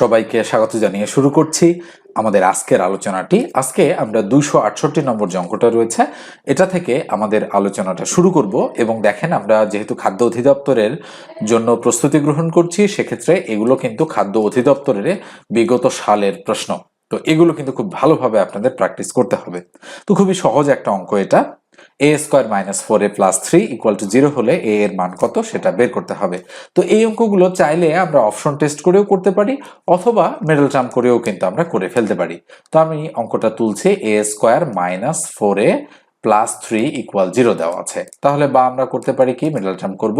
সবাইকে স্বাগত জানিয়ে শুরু করছি আমাদের আজকের আলোচনাটি। আজকে আমরা দুইশো আটষট্টি নম্বর যে অঙ্কটা রয়েছে, এটা থেকে আমাদের আলোচনাটা শুরু করব এবং দেখেন আমরা যেহেতু খাদ্য অধিদপ্তরের জন্য প্রস্তুতি গ্রহণ করছি, সেক্ষেত্রে এগুলো কিন্তু খাদ্য অধিদপ্তরের বিগত সালের প্রশ্ন। তো এগুলো কিন্তু খুব ভালোভাবে আপনাদের প্র্যাকটিস করতে হবে। তো খুবই সহজ একটা অঙ্ক এটা। A square minus four a plus three equal to zero হলে এ এর মান কত সেটা বের করতে হবে। তো এই অঙ্কগুলো চাইলে আমরা অপশন টেস্ট করেও করতে পারি, অথবা মিডল টার্ম করেও কিন্তু আমরা করে ফেলতে পারি। তো আমি অঙ্কটা তুলছি a square minus four a plus three equal zero দেওয়া আছে। তাহলে বা আমরা করতে পারি কি মিডল টার্ম করব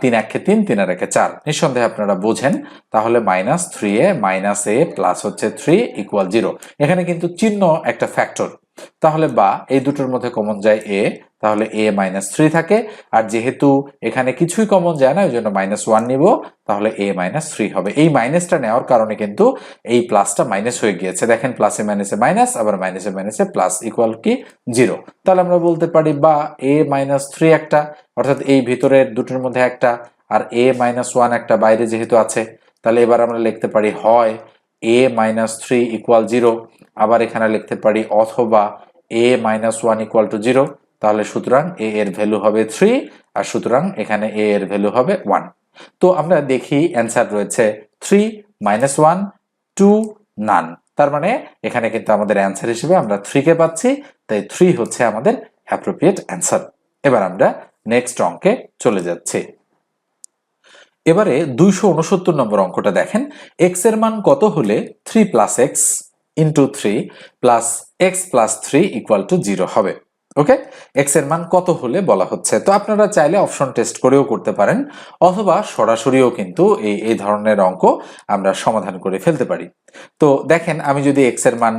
তিন একে তিন তিন আর একে চার। নিঃসন্দেহে আপনারা বোঝেন, তাহলে minus three a minus a plus হচ্ছে থ্রি ইকুয়াল জিরো এখানে কিন্তু চিহ্ন একটা ফ্যাক্টর তাহলে বা, এই দুটোর মধ্যে কমন যায় এ তাহলে এ মাইনাস থ্রি থাকে। আর যেহেতু এখানে কিছুই কমন যায় না ওই জন্য মাইনাস ওয়ান নিব, তাহলে এ মাইনাস থ্রি হবে। এই মাইনাসটা নেওয়ার কারণে কিন্তু এই প্লাসটা মাইনাস হয়ে গিয়েছে। দেখেন প্লাসে মাইনাসে মাইনাস আবার মাইনাসে মাইনাসে প্লাস ইকুয়াল কি? জিরো তাহলে আমরা বলতে পারি বা এ মাইনাস থ্রি একটা, অর্থাৎ এই ভিতরের দুটোর মধ্যে একটা, আর এ মাইনাস ওয়ান একটা বাইরে যেহেতু আছে, তাহলে এবার আমরা লিখতে পারি হয় a minus three equal zero আবার এখানে লিখতে পারি অথবা a minus one equal to zero তাহলে সুতরাং এ এর ভ্যালু হবে থ্রি আর সুতরাং এখানে এ এর ভ্যালু হবে ওয়ান তো আমরা দেখি অ্যান্সার রয়েছে three minus one two none তার মানে এখানে কিন্তু আমাদের অ্যান্সার হিসেবে আমরা থ্রিকে পাচ্ছি, তাই থ্রি হচ্ছে আমাদের অ্যাপ্রোপ্রিয়েট অ্যান্সার এবার আমরা নেক্সট অঙ্কে চলে যাচ্ছি। এবারে দুইশো উনসত্তর নম্বর অঙ্কটা দেখেন এক্সের মান কত হলে three plus x into three plus x plus three equal to zero হবে। ওকে এক্সের মান কত হলে বলা হচ্ছে? তো আপনারা চাইলে অপশন টেস্ট করেও করতে পারেন, অথবা সরাসরিও কিন্তু এই এই ধরনের অঙ্ক আমরা সমাধান করে ফেলতে পারি। তো দেখেন, আমি যদি এক্সের মান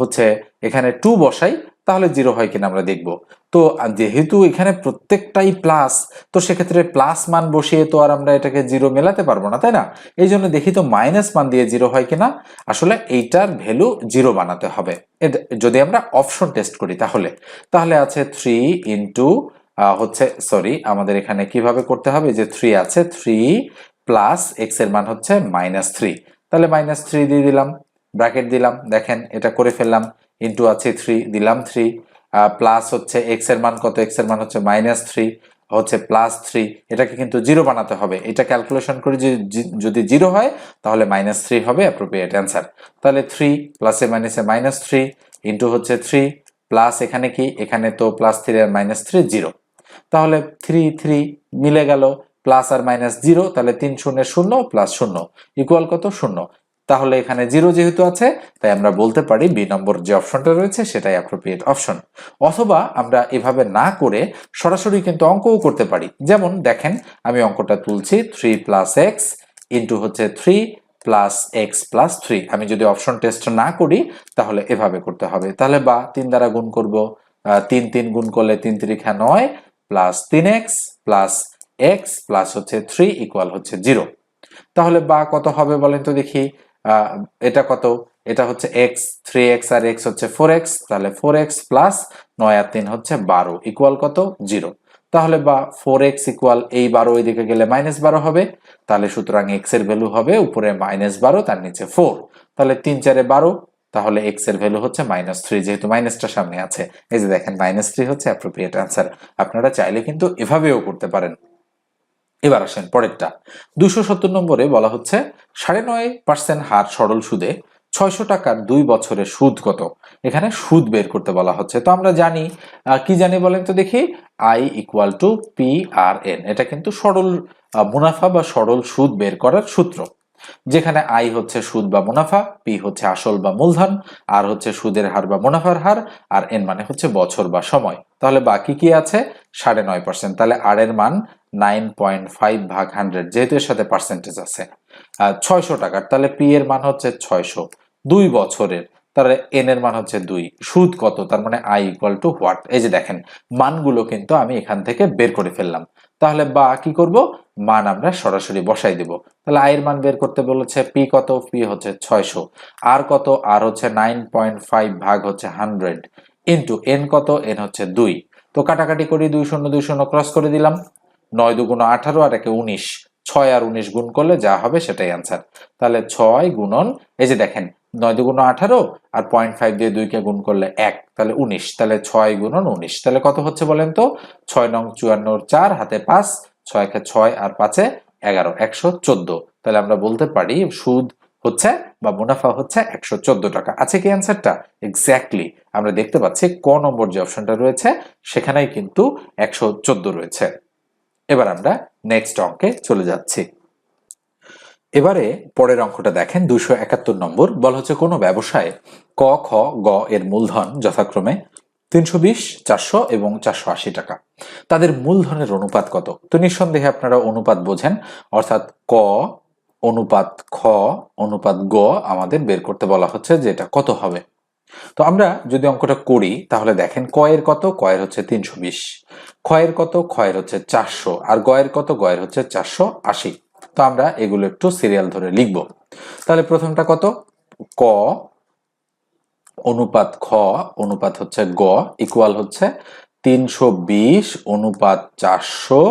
হচ্ছে এখানে টু বসাই তাহলে জিরো হয় কিনা আমরা দেখব। তো যেহেতু এখানে প্রত্যেকটাই প্লাস তো সেক্ষেত্রে প্লাস মান বসিয়ে তো আর আমরা এটাকে জিরো মেলাতে পারব না, তাই না? এই জন্য দেখি তো মাইনাস মান দিয়ে জিরো হয় কিনা। আসলে এইটার ভ্যালু জিরো বানাতে হবে। যদি আমরা অপশন টেস্ট করি তাহলে। তাহলে আছে থ্রি ইন্টু হচ্ছে সরি আমাদের এখানে কীভাবে করতে হবে? যে থ্রি আছে থ্রি প্লাস এক্সের মান হচ্ছে মাইনাস থ্রি তাহলে মাইনাস থ্রি দিয়ে দিলাম ব্র্যাকেট দিলাম, দেখেন এটা করে ফেললাম। ইন্টু আছে থ্রি দিলাম থ্রি প্লাস হচ্ছে এক্সের মান কত? এক্সের মান হচ্ছে মাইনাস থ্রি হচ্ছে প্লাস থ্রি এটাকে কিন্তু জিরো বানাতে হবে। এটা ক্যালকুলেশন করে যদি জিরো হয়, তাহলে মাইনাস থ্রি হবে অ্যাপ্রোপ্রিয়েট অ্যান্সার তাহলে থ্রি প্লাসে মাইনাসে মাইনাস থ্রি ইন্টু হচ্ছে থ্রি প্লাস এখানে কি? এখানে তো প্লাস থ্রি আর মাইনাস থ্রি জিরো তাহলে থ্রি থ্রি মিলে গেল প্লাস আর মাইনাস জিরো তাহলে তিন শূন্য শূন্য প্লাস শূন্য। ইকুয়াল কত? শূন্য। তাহলে এখানে জিরো যেহেতু আছে, তাই আমরা বলতে পারি বি নম্বর যে অপশনটা রয়েছে সেটাই অ্যাপ্রোপ্রিয়েট অপশন অথবা আমরা এভাবে না করে সরাসরি কিন্তু অঙ্কও করতে পারি। যেমন দেখেন, আমি অঙ্কটা তুলছি থ্রি প্লাস এক্স ইন্টু হচ্ছে three plus x plus three আমি যদি অপশন টেস্ট না করি, তাহলে এভাবে করতে হবে। তাহলে বা তিন দ্বারা গুণ করব তিন তিন গুণ করলে তিন ত্রিখা নয় প্লাস তিন এক্স প্লাস এক্স প্লাস হচ্ছে থ্রি ইকুয়াল হচ্ছে জিরো তাহলে বা কত হবে বলেন তো দেখি? এটা কত? এটা হচ্ছে এক্স থ্রি এক্স আর এক্স হচ্ছে ফোর এক্স তাহলে ফোর এক্স প্লাস নয় আর তিন হচ্ছে বারো ইকুয়াল কত? জিরো তাহলে বা ফোর এক্স ইকুয়াল এই বারো ওই দিকে গেলে মাইনাস বারো হবে, তাহলে সুতরাং এক্সের ভ্যালু হবে উপরে মাইনাস বারো, তার নিচে ফোর তাহলে তিন চারে বারো, তাহলে এক্সের ভ্যালু হচ্ছে মাইনাস থ্রি যেহেতু মাইনাসটা সামনে আছে। এই যে দেখেন মাইনাস থ্রি হচ্ছে অ্যাপ্রোপ্রিয়েট আনসার আপনারা চাইলে কিন্তু এভাবেও করতে পারেন। এবার আসেন পরেরটা। দুশো সত্তর নম্বরে বলা হচ্ছে, সাড়ে নয় পার্সেন্ট হার সরল সুদে ছয়শো টাকার দুই বছরের সুদ কত? এখানে সুদ বের করতে বলা হচ্ছে। তো আমরা জানি কি জানি বলেন তো দেখি? I equal to P R N. এটা কিন্তু সরল মুনাফা বা সরল সুদ বের করার সূত্র। যেখানে আই হচ্ছে সুদ বা মুনাফা, পি হচ্ছে আসল বা মূলধন, আর হচ্ছে সুদের হার বা মুনাফার হার, আর এন মানে হচ্ছে বছর বা সময়। তাহলে বাকি কি আছে? সাড়ে নয় পার্সেন্ট তাহলে আর এর মান নাইন পয়েন্ট ফাইভ ভাগ হান্ড্রেড যেহেতু এর সাথে পার্সেন্টেজ আছে। ছয়শো টাকার, তাহলে পি এর মান হচ্ছে ছয়শো। দুই বছরের, তাহলে এন এর মান হচ্ছে দুই। সুদ কত? তার মানে আই ইকুয়াল টু হোয়াট এই যে দেখেন, মানগুলো কিন্তু আমি এখান থেকে বের করে ফেললাম। তাহলে বা কি করব? মান আমরা সরাসরি বসাই দিব। তাহলে আয়ের মান বের করতে বলেছে পি কত? পি হচ্ছে ছয়শো। আর কত? আর হচ্ছে নাইন পয়েন্ট ফাইভ ভাগ হচ্ছে হান্ড্রেড ইন্টু এন কত? এন হচ্ছে দুই। তো কাটাকাটি করি দুই শূন্য দুই শূন্য ক্রস করে দিলাম। নয় দুগুণ আঠারো আর একে উনিশ। ছয় আর উনিশ গুণ করলে যা হবে সেটাই অ্যান্সার তাহলে ছয় গুণন, এই যে দেখেন, নয় দুগুণ আঠারো আর পয়েন্ট ফাইভ দিয়ে দুইকে গুণ করলে এক, তাহলে উনিশ। তাহলে ছয় গুণন উনিশ। তাহলে কত হচ্ছে বলেন তো? ছয় নং চুয়ান্নর চার, হাতে পাঁচ ছয় কে ছয় আর পাঁচে এগারো, একশো চোদ্দ। তাহলে আমরা বলতে পারি, সুদ হচ্ছে বা মুনাফা হচ্ছে একশো চোদ্দ টাকা। আছে কি অ্যান্সারটা এক্স্যাক্টলি আমরা দেখতে পাচ্ছি ক নম্বর যে অপশনটা রয়েছে, সেখানেই কিন্তু একশো চোদ্দ রয়েছে। এবার আমরা নেক্সট অঙ্কে চলে যাচ্ছি। এবারে পরের অঙ্কটা দেখেন, দুইশো একাত্তর নম্বর। বলা হচ্ছে কোনো ব্যবসায় ক, খ, গ এর মূলধন যথাক্রমে তিনশো বিশ, চারশো এবং চারশো আশি টাকা। তাদের মূলধনের অনুপাত কত? তো নিঃসন্দেহে আপনারা অনুপাত বোঝেন, অর্থাৎ ক অনুপাত খ, অনুপাত গ আমাদের বের করতে বলা হচ্ছে যে এটা কত হবে। তো আমরা যদি অঙ্কটা করি, তাহলে দেখেন কয়ের কত কয়ের হচ্ছে তিনশো বিশ। ক্ষয়ের কত ক্ষয়ের হচ্ছে চারশো। আর গয়ের কত গয়ের হচ্ছে চারশো আশি। তো আমরা এগুলো একটু সিরিয়াল ধরে লিখব। তাহলে প্রথমটা কত? ক, অনুপাত খ, অনুপাত হচ্ছে গ ইকুয়াল হচ্ছে তিনশো বিশ, অনুপাত চারশো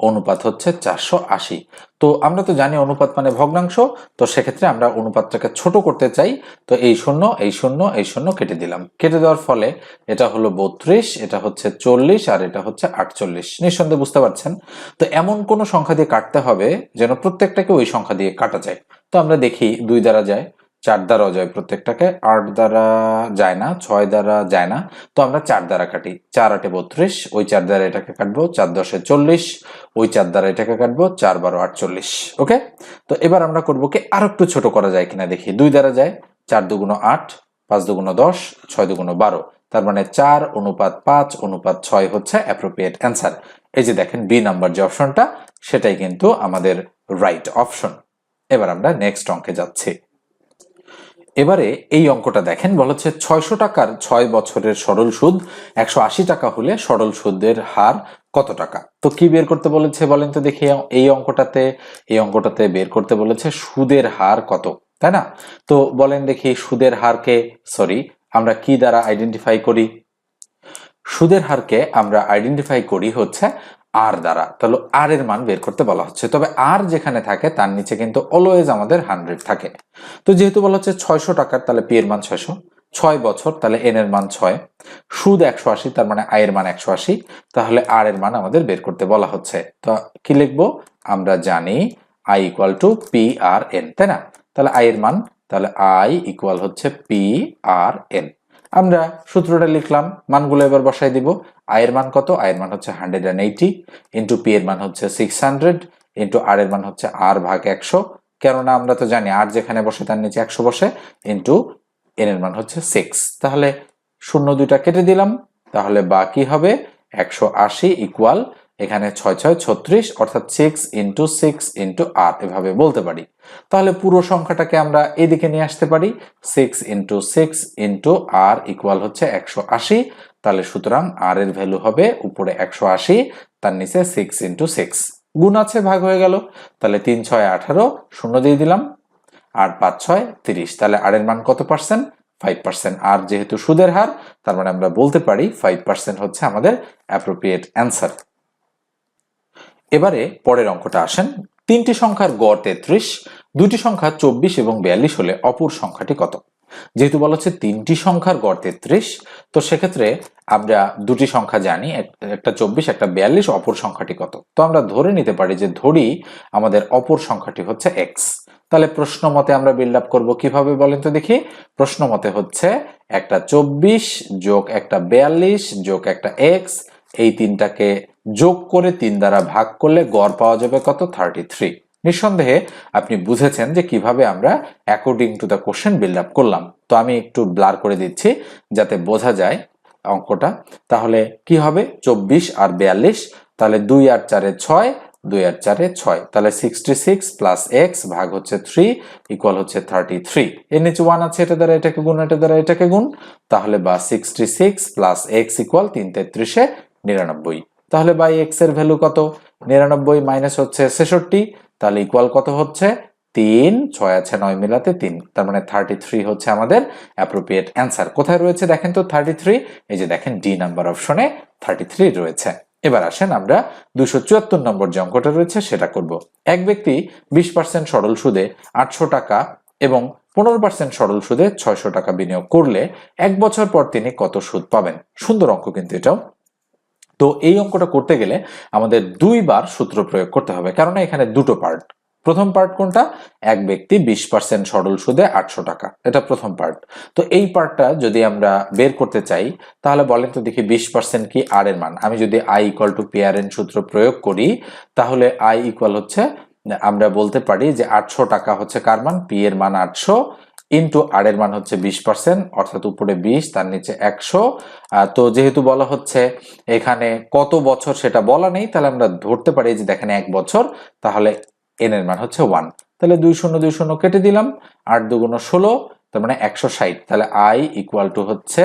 অনুপাত হচ্ছে চারশো আশি। তো আমরা তো জানি অনুপাত মানে ভগ্নাংশ, তো সেক্ষেত্রে আমরা অনুপাতটাকে ছোট করতে চাই। তো এই শূন্য এই শূন্য এই শূন্য কেটে দিলাম। কেটে দেওয়ার ফলে এটা হলো বত্রিশ, এটা হচ্ছে চল্লিশ, আর এটা হচ্ছে আটচল্লিশ। নিঃসন্দেহে বুঝতে পারছেন? তো এমন কোন সংখ্যা দিয়ে কাটতে হবে যেন প্রত্যেকটাকে ওই সংখ্যা দিয়ে কাটা যায়। তো আমরা দেখি দুই দ্বারা যায়। চার দ্বারাও যায় প্রত্যেকটাকে, আট দ্বারা যায় না, ছয় দ্বারা যায় না। তো আমরা চার দ্বারা কাটি। চার, আটে বত্রিশ, ওই চার দ্বারা এটাকে কাটবো, চার দশে চল্লিশ, ওই চার দ্বারা এটাকে কাটবো, চার বারো আটচল্লিশ, ওকে? তো এবার আমরা করব কি, আরও একটু ছোট করা যায় কিনা দেখি। দুই দ্বারা যায়, চার দুগুণ আট, পাঁচ দুগুণ দশ, ছয় দুগুণ বারো। তার মানে চার অনুপাত পাঁচ, অনুপাত ছয় হচ্ছে অ্যাপ্রোপ্রিয়েট অ্যান্সার এই যে দেখেন বি নাম্বার যে অপশনটা সেটাই কিন্তু আমাদের রাইট অপশন এবার আমরা নেক্সট অঙ্কে যাচ্ছি। এবারে এই অঙ্কটা দেখেন, বলা হচ্ছে ছয়শো টাকার ছয় বছরের সরল সুদ, একশো আশি টাকা হলে সরল সুদের হার কত টাকা? তো কি বের করতে বলেছে বলেন তো দেখি, এই অঙ্কটাতে এই অঙ্কটাতে বের করতে বলেছে সুদের হার কত, তাই না? তো বলেন দেখি সুদের হারকে সরি আমরা কি দ্বারা আইডেন্টিফাই করি? সুদের হারকে আমরা আইডেন্টিফাই করি হচ্ছে আর দ্বারা। তাহলে আর এর মান বের করতে বলা হচ্ছে। তবে আর যেখানে থাকে, তার নিচে কিন্তু অলওয়েজ আমাদের হান্ড্রেড থাকে। তো যেহেতু বলা হচ্ছে ছয়শো টাকার, তাহলে পি এর মান ছয়শো। ছয় বছর, তাহলে এন এর মান ছয়। সুদ একশো আশি, তার মানে আয়ের মান একশো আশি। তাহলে আর এর মান আমাদের বের করতে বলা হচ্ছে। তো কি লিখব? আমরা জানি I equal to P R N তাই না? তাহলে আয়ের মান, তাহলে আই ইকুয়াল হচ্ছে পি আর এন আমরা সূত্রটা লিখলাম, মানগুলো এবার বসাই দিব। আয়ের মান কত? আয়ের মান হচ্ছে hundred and eighty into P এর মান হচ্ছে সিক্স হান্ড্রেড ইন্টু আর এর মান হচ্ছে আর ভাগ একশো। কেননা আমরা তো জানি আর যেখানে বসে তার নিচে একশো বসে ইন্টু এন এর মান হচ্ছে সিক্স তাহলে শূন্য দুইটা কেটে দিলাম। তাহলে বাকি হবে? একশো আশি ইকুয়াল এখানে ছয় ছয় ছত্রিশ অর্থাৎ six into six into R এভাবে বলতে পারি। তাহলে পুরো সংখ্যাটাকে আমরা এদিকে নিয়ে আসতে পারি। Six into six into R equal হচ্ছে একশো আশি। তাহলে সুতরাং আর এর ভ্যালু হবে উপরে একশো আশি, তার নিচে সিক্স ইন্টু সিক্স গুণ আছে, ভাগ হয়ে গেল। তাহলে তিন, ছয়, আঠারো, শূন্য দিয়ে দিলাম। আর পাঁচ, ছয়, তিরিশ। তাহলে আর এর মান কত পার্সেন্ট ফাইভ পার্সেন্ট আর যেহেতু সুদের হার, তার মানে আমরা বলতে পারি ফাইভ পার্সেন্ট হচ্ছে আমাদের অ্যাপ্রোপ্রিয়েট অ্যান্সার এবারে পরের অঙ্কটা আসেন। তিনটি সংখ্যার গড় তেত্রিশ দুটি সংখ্যা চব্বিশ এবং বিয়াল্লিশ হলে অপর সংখ্যাটি কত? যেহেতু বলা হচ্ছে তিনটি সংখ্যার গড় তেত্রিশ, তো সেক্ষেত্রে আমরা দুটি সংখ্যা জানি একটা চব্বিশ, একটা বিয়াল্লিশ, অপর সংখ্যাটি কত? তো আমরা ধরে নিতে পারি যে ধরি আমাদের অপর সংখ্যাটি হচ্ছে এক্স তাহলে প্রশ্ন মতে আমরা বিল্ড আপ করব কীভাবে বলেন তো দেখি? প্রশ্ন মতে হচ্ছে একটা চব্বিশ যোগ একটা বিয়াল্লিশ যোগ একটা এক্স এই তিনটাকে যোগ করে তিন দ্বারা ভাগ করলে গড় পাওয়া যাবে কত? থার্টি থ্রি নিঃসন্দেহে আপনি বুঝেছেন যে কীভাবে আমরা according to the question build up করলাম। তো আমি একটু ব্লার করে দিচ্ছি যাতে বোঝা যায় অঙ্কটা। তাহলে কি হবে? চব্বিশ আর বিয়াল্লিশ, তাহলে দুই আর চারে ছয়, দুই আর চারে ছয়। তাহলে সিক্সটি সিক্স প্লাস এক্স ভাগ হচ্ছে থ্রি ইকুয়াল হচ্ছে থার্টি থ্রি এর নিচে ওয়ান আছে এটা দ্বারা এটাকে গুণ এটা দ্বারা এটাকে গুণ। তাহলে বা sixty six plus x equal তিন তেত্রিশে নিরানব্বই। তাহলে বাই এক্সের ভ্যালু কত? নিরানব্বই মাইনাস হচ্ছে ছেষট্টি। তাহলে ইকুয়াল কত হচ্ছে? তিন, ছয় আছে, নয় মিলাতে তিন। তার মানে থার্টি থ্রি হচ্ছে আমাদের অ্যাপ্রোপ্রিয়েট অ্যান্সার কোথায় রয়েছে দেখেন তো থার্টি থ্রি এই যে দেখেন ডি নাম্বার অপশনে থার্টি থ্রি রয়েছে। এবার আসেন আমরা দুশো চুয়াত্তর নম্বর যে অঙ্কটা রয়েছে সেটা করব। এক ব্যক্তি বিশ পার্সেন্ট সরল সুদে আটশো টাকা এবং পনেরো পার্সেন্ট সরল সুদে ছয়শো টাকা বিনিয়োগ করলে এক বছর পর তিনি কত সুদ পাবেন? সুন্দর অঙ্ক কিন্তু এটাও। তো এই অঙ্কটা করতে গেলে আমাদের দুইবার সূত্র প্রয়োগ করতে হবে। কেননা এখানে দুটো পার্ট প্রথম পার্ট কোনটা? এক ব্যক্তি বিশ পার্সেন্ট সরল সুদে আটশো টাকা। এটা প্রথম পার্ট তো এই পার্টটা যদি আমরা বের করতে চাই, তাহলে বলেন তো দেখি বিশ পার্সেন্ট কি আর এর মান? আমি যদি I equal to P R N সূত্র প্রয়োগ করি, তাহলে আই ইকুয়াল হচ্ছে, আমরা বলতে পারি যে আটশো টাকা হচ্ছে কার মান? পি এর মান আটশো ইন্টু আর এর মান হচ্ছে বিশ পার্সেন্ট অর্থাৎ উপরে বিশ, তার নিচে একশো। তো যেহেতু বলা হচ্ছে এখানে কত বছর সেটা বলা নেই, তাহলে আমরা ধরতে পারি যে দেখেন এক বছর, তাহলে এন এর মান হচ্ছে ওয়ান তাহলে দুই শূন্য দুই শূন্য কেটে দিলাম, আট দুগুণ ষোলো, তার মানে একশো ষাট। তাহলে আই ইকুয়াল টু হচ্ছে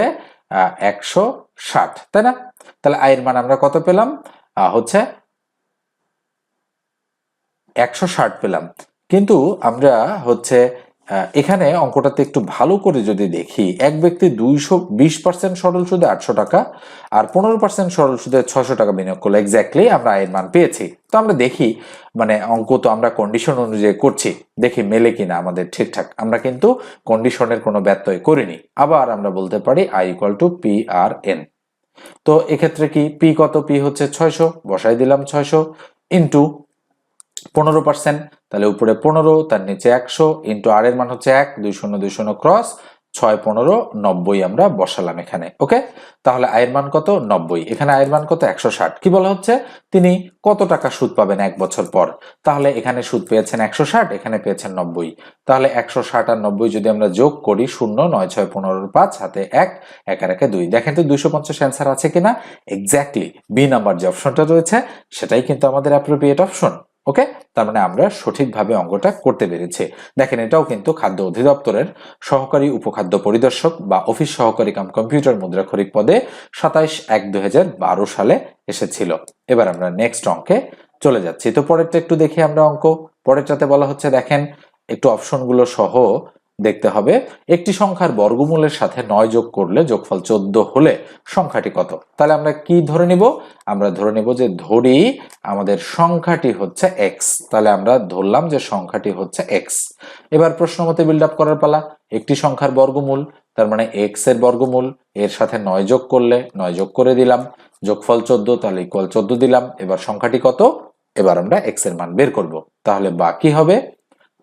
একশো ষাট, তাই না? তাহলে আয়ের মান আমরা কত পেলাম? হচ্ছে একশো ষাট পেলাম। কিন্তু আমরা হচ্ছে এখানে অঙ্কটাতে একটু ভালো করে যদি দেখি, এক ব্যক্তি দুইশো বিশ পার্সেন্ট সরল সুদে আটশো টাকা আর পনেরো পার্সেন্ট সরল সুদে ছশো টাকা বিনিয়োগ করল। এক্স্যাক্টলি আমরা আয়ের মান পেয়েছি। তো আমরা দেখি মানে অঙ্ক তো আমরা কন্ডিশন অনুযায়ী করছি, দেখি মেলে কিনা আমাদের ঠিকঠাক। আমরা কিন্তু কন্ডিশনের কোনো ব্যত্যয় করিনি। আবার আমরা বলতে পারি I equal to P R N তো এক্ষেত্রে কি পি কত? পি হচ্ছে ছয়শো বসাই দিলাম ছয়শো ইন্টু পনেরো পার্সেন্ট তাহলে উপরে পনেরো, তার নিচে একশো ইন্টু আর এর মান হচ্ছে এক, দুই শূন্য দুই শূন্য ক্রস ছয় পনেরো, নব্বই আমরা বসালাম এখানে ওকে তাহলে আয়ের মান কত? নব্বই। এখানে আয়ের মান কত? একশো ষাট। কি বলা হচ্ছে? তিনি কত টাকা সুদ পাবেন এক বছর পর? তাহলে এখানে সুদ পেয়েছেন একশো ষাট, এখানে পেয়েছেন নব্বই। তাহলে একশো ষাট আর নব্বই যদি আমরা যোগ করি, শূন্য, নয়, ছয়, পনেরো, পাঁচ, হাতে এক এক একে দুই। দেখেন তো দুইশো পঞ্চাশ অ্যান্সার আছে কিনা? এক্স্যাক্টলি বি নাম্বার যে অপশনটা রয়েছে, সেটাই কিন্তু আমাদের অ্যাপ্রোপ্রিয়েট অপশন ওকে তার মানে আমরা সঠিকভাবে অঙ্গটা করতে পেরেছি। দেখেন, এটাও কিন্তু খাদ্য অধিদপ্তরের সহকারী উপখাদ্য পরিদর্শক বা অফিস সহকারী কাম কম্পিউটার মুদ্রাক্ষরিক পদে সাতাইশ এক দু সালে এসেছিল। এবার আমরা নেক্সট অঙ্কে চলে যাচ্ছি। তো পরেরটা একটু দেখি আমরা অঙ্ক। পরেরটাতে বলা হচ্ছে, দেখেন, একটু অপশনগুলো সহ দেখতে হবে। একটি সংখ্যার বর্গমূলের সাথে নয় যোগ করলে যোগফল চোদ্দ হলে সংখ্যাটি কত? তাহলে আমরা কি ধরে নিব? আমরা ধরে নিব যে ধরি আমাদের সংখ্যাটি হচ্ছে এক্স তাহলে আমরা ধরলাম যে সংখ্যাটি হচ্ছে এক্স এবার প্রশ্ন মতে বিল্ড আপ করার পালা। একটি সংখ্যার বর্গমূল, তার মানে এক্সের বর্গমূল, এর সাথে নয় যোগ করলে নয় যোগ করে দিলাম। যোগফল চোদ্দ, তাহলে ইকুয়াল চোদ্দ দিলাম। এবার সংখ্যাটি কত? এবার আমরা এক্সের মান বের করব। তাহলে বাকি হবে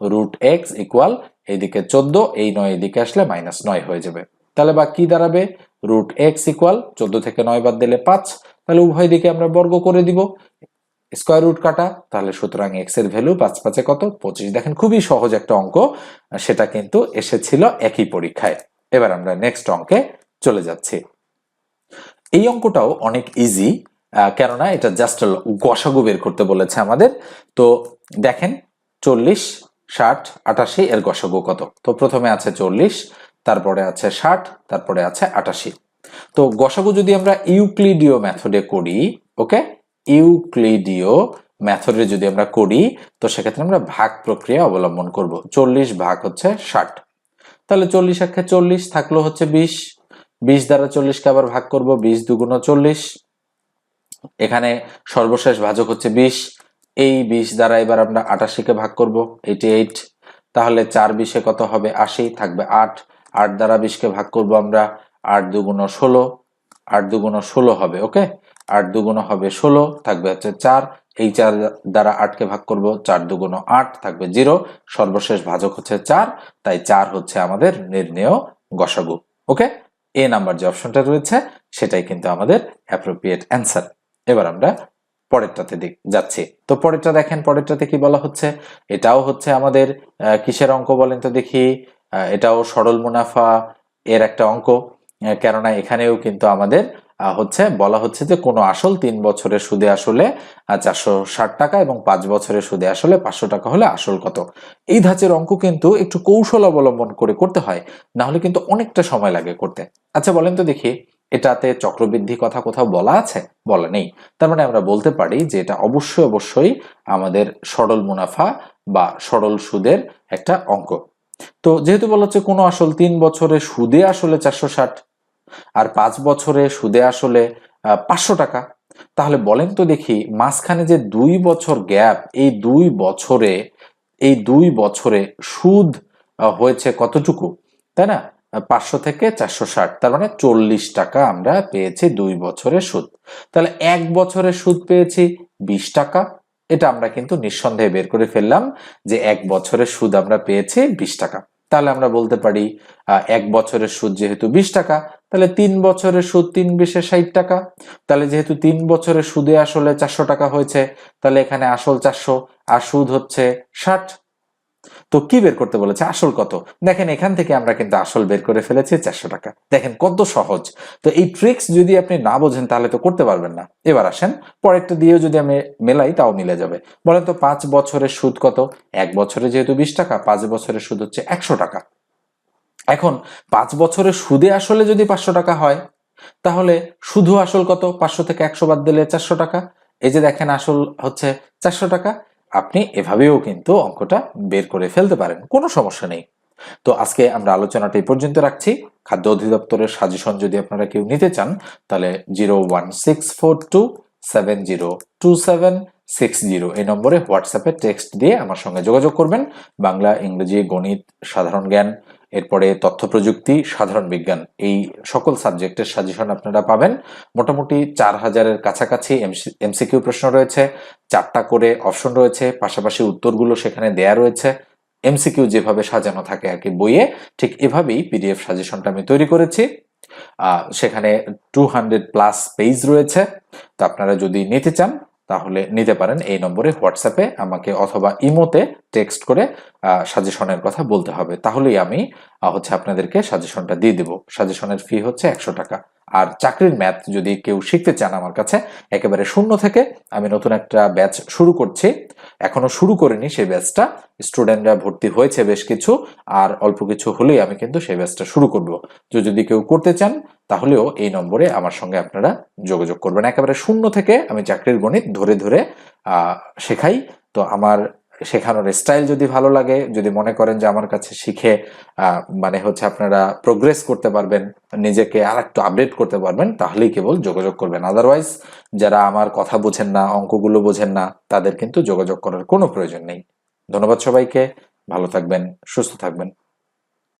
রুট এক্স ইকুয়াল এইদিকে চোদ্দ, এই নয় এদিকে আসলে মাইনাস নয় হয়ে যাবে। তাহলে বা কি দাঁড়াবে? রুট এক্স ইকুয়াল চোদ্দ থেকে নয় বাদ দিলে পাঁচ, তাহলে উভয় দিকে আমরা বর্গ করে দিব। স্কোয়ার রুট কাটা, তাহলে সুতরাং এক্সের ভ্যালু পাঁচ পাঁচে কত? পঁচিশ। দেখেন খুবই সহজ একটা অঙ্ক, সেটা কিন্তু এসেছিল একই পরীক্ষায়। এবার আমরা নেক্সট অঙ্কে চলে যাচ্ছি। এই অঙ্কটাও অনেক ইজি কেননা এটা জাস্ট গসাগু বের করতে বলেছে আমাদের। তো দেখেন, চল্লিশ ষাট, আটাশি, এর গসাগু কত? তো প্রথমে আছে চল্লিশ, তারপরে আছে ষাট, তারপরে আছে আটাশি। তো গসাগু যদি আমরা ইউক্লিডিও মেথডে করি ওকে ইউক্লিডিও মেথডে যদি আমরা করি, তো সেক্ষেত্রে আমরা ভাগ প্রক্রিয়া অবলম্বন করব। চল্লিশ ভাগ হচ্ছে ষাট। তাহলে চল্লিশ একে চল্লিশ থাকল হচ্ছে বিশ। বিশ দ্বারা চল্লিশকে আবার ভাগ করব, বিশ দুগুণ চল্লিশ। এখানে সর্বশেষ ভাজক হচ্ছে বিশ। এই বিশ দ্বারা এবার আমরা আটাশিকে ভাগ করব এইটি এইট তাহলে চার বিশে কত হবে? আশি থাকবে আট। আট দ্বারা বিশকে ভাগ করব আমরা আট দুগুণ ষোলো। আট দুগুণ ষোলো হবে ওকে আট দুগুণ হবে ষোলো থাকবে হচ্ছে চার। এই চার দ্বারা আটকে ভাগ করব, চার দুগুণ আট থাকবে জিরো। সর্বশেষ ভাজক হচ্ছে চার, তাই চার হচ্ছে আমাদের নির্ণেয় গসাগু ওকে এ নাম্বার যে অপশনটা রয়েছে, সেটাই কিন্তু আমাদের অ্যাপ্রোপ্রিয়েট অ্যান্সার এবার আমরা পরেরটাতে যাচ্ছি। তো পরেরটা দেখেন, পরেরটাতে কি বলা হচ্ছে? এটাও হচ্ছে আমাদের কিসের অঙ্ক বলেন তো দেখি। এটাও সরল মুনাফা এর একটা অঙ্ক। কেননা এখানেও কিন্তু আমাদের হচ্ছে বলা হচ্ছে যে কোনো আসল তিন বছরের সুদে আসলে চারশো ষাট টাকা এবং পাঁচ বছরের সুদে আসলে পাঁচশো টাকা হলে আসল কত। এই ধাঁচের অঙ্ক কিন্তু একটু কৌশল অবলম্বন করে করতে হয় না হলে কিন্তু অনেকটা সময় লাগে করতে। আচ্ছা বলেন তো দেখি এটাতে চক্রবৃদ্ধি কথা কোথাও বলা আছে? বলা নেই। তার মানে আমরা বলতে পারি যে এটা অবশ্যই অবশ্যই আমাদের সরল মুনাফা বা সরল সুদের একটা অঙ্ক। তো যেহেতু বলা হচ্ছে কোনো আসল তিন বছরে সুদে আসলে চারশো ষাট আর পাঁচ বছরে সুদে আসলে পাঁচশো টাকা, তাহলে বলেন তো দেখি মাঝখানে যে দুই বছর গ্যাপ, এই দুই বছরে, এই দুই বছরে সুদ হয়েছে কতটুকু? তাই না? পাঁচশো থেকে চারশো ষাট। তার মানে চল্লিশ টাকা আমরা পেয়েছি দুই বছরের সুদ। তাহলে এক বছরের সুদ পেয়েছি বিশ টাকা। এটা আমরা কিন্তু নিঃসন্দেহে বের করে ফেললাম যে এক বছরের সুদ আমরা পেয়েছি বিশ টাকা। তাহলে আমরা বলতে পারি এক বছরের সুদ যেহেতু বিশ টাকা, তাহলে তিন বছরের সুদ তিন বিশে ষাট টাকা। তাহলে যেহেতু তিন বছরের সুদে আসলে চারশো টাকা হয়েছে, তাহলে এখানে আসল চারশো, আর সুদ হচ্ছে ষাট। তো কি বের করতে বলেছে? আসল কত? দেখেন, এখান থেকে আমরা কিন্তু আসল বের করে ফেলেছি চারশো টাকা। দেখেন, কত সহজ। তো এই ট্রিক্স যদি আপনি না বোঝেন, তাহলে তো করতে পারবেন না। এবার আসেন, পরেরটা দিয়েও যদি আমি মেলাই, তাও মিলে যাবে। বলেন তো, পাঁচ বছরের সুদ কত? এক বছরে যেহেতু বিশ টাকা, পাঁচ বছরের সুদ হচ্ছে একশো টাকা। এখন, পাঁচ বছরের সুদে আসলে যদি পাঁচশো টাকা হয়, তাহলে শুধু আসল কত? পাঁচশো থেকে একশো বাদ দিলে চারশো টাকা। এই যে দেখেন, আসল হচ্ছে চারশো টাকা। আপনি এভাবেও কিন্তু অঙ্কটা বের করে ফেলতে পারেন, কোনো সমস্যা নেই। তো আজকে আমরা আলোচনাটা এই পর্যন্ত রাখছি। খাদ্য অধিদপ্তরের সাজেশন যদি আপনারা কেউ নিতে চান, তাহলে zero one six four two seven zero two seven six zero এই নম্বরে হোয়াটসঅ্যাপে টেক্সট দিয়ে আমার সঙ্গে যোগাযোগ করবেন। বাংলা, ইংরেজি, গণিত, সাধারণ জ্ঞান এরপরে তথ্য প্রযুক্তি সাধারণ বিজ্ঞান, এই সকল সাবজেক্টের সাজেশন আপনারা পাবেন। মোটামুটি চার হাজারের কাছাকাছি এমসিকিউ প্রশ্ন রয়েছে, চারটা করে অপশন রয়েছে, পাশাপাশি উত্তরগুলো সেখানে দেয়া রয়েছে। এমসিকিউ যেভাবে সাজানো থাকে আর কি বইয়ে, ঠিক এভাবেই পিডিএফ সাজেশনটা আমি তৈরি করেছি। সেখানে টু হান্ড্রেড প্লাস পেজ রয়েছে। তো আপনারা যদি নিতে চান তাহলে নিতে পারেন এই নম্বরে হোয়াটসঅ্যাপে আমাকে অথবা ইমোতে টেক্সট করে সাজেশনের কথা বলতে হবে। তাহলেই আমি হচ্ছে আপনাদেরকে সাজেশনটা দিয়ে দেবো। সাজেশনের ফি হচ্ছে একশো টাকা। আর চাকরির ম্যাথ যদি কেউ শিখতে চান আমার কাছে, একেবারে শূন্য থেকে আমি নতুন একটা ব্যাচ শুরু করছি। এখনও শুরু করিনি সেই ব্যাচটা। স্টুডেন্টরা ভর্তি হয়েছে বেশ কিছু, আর অল্প কিছু হলেই আমি কিন্তু সেই ব্যাচটা শুরু করব। তো যদি কেউ করতে চান, তাহলেও এই নম্বরে আমার সঙ্গে আপনারা যোগাযোগ করবেন। একেবারে শূন্য থেকে আমি চাকরির গণিত ধরে ধরে শেখাই। তো আমার শেখানোর স্টাইল যদি ভালো লাগে, যদি মনে করেন যে আমার কাছে শিখে মানে হচ্ছে আপনারা প্রোগ্রেস করতে পারবেন, নিজেকে আর একটু আপডেট করতে পারবেন, তাহলেই কেবল যোগাযোগ করবেন। আদারওয়াইজ যারা আমার কথা বোঝেন না, অঙ্কগুলো বোঝেন না, তাদের কিন্তু যোগাযোগ করার কোনো প্রয়োজন নেই। ধন্যবাদ সবাইকে, ভালো থাকবেন, সুস্থ থাকবেন।